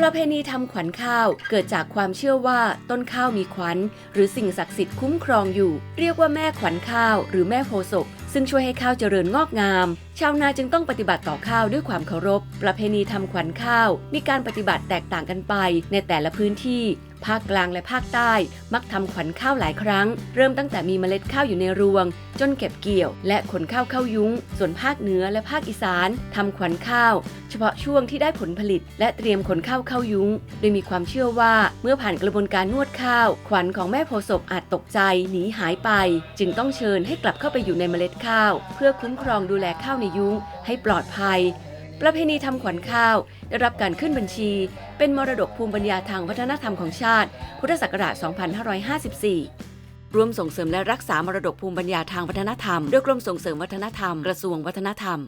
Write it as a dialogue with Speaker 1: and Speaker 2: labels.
Speaker 1: ประเพณีทำขวัญข้าวเกิดจากความเชื่อว่าต้นข้าวมีขวัญ หรือสิ่งศักดิ์สิทธิ์คุ้มครองอยู่ เรียกว่าแม่ขวัญข้าว หรือแม่โพศกซึ่งช่วยให้ข้าวเจริญงอกงาม ชาวนาจึงต้องปฏิบัติต่อข้าวด้วยความเคารพ ประเพณีทำขวัญข้าว มีการปฏิบัติแตกต่างกันไปในแต่ละพื้นที่ ภาคกลางและภาคใต้ มักทำขวัญข้าวหลายครั้ง เริ่มตั้งแต่มีเมล็ดข้าวอยู่ในรวง จนเก็บเกี่ยว และขนข้าวเข้ายุ้ง ส่วนภาคเหนือและภาคอีสานทำขวัญข้าว เฉพาะช่วงที่ได้ผลผลิต และเตรียมขนข้าวเข้ายุ้ง โดยมีความเชื่อว่าเมื่อผ่านกระบวนการนวดข้าว ขวัญของแม่โพศพอาจตกใจหนีหายไป จึงต้องเชิญให้กลับเข้าไปอยู่ในเมล็ดข้าว เพื่อคุ้มครองดูแลข้าวในยุ้งให้ปลอดภัย ประเพณีทำขวัญข้าว ได้รับการขึ้นบัญชี เป็นมรดกภูมิปัญญาทางวัฒนธรรมของชาติ พุทธศักราช 2554 ร่วมส่งเสริมและรักษามรดกภูมิปัญญาทางวัฒนธรรม โดยกรมส่งเสริมวัฒนธรรม กระทรวงวัฒนธรรม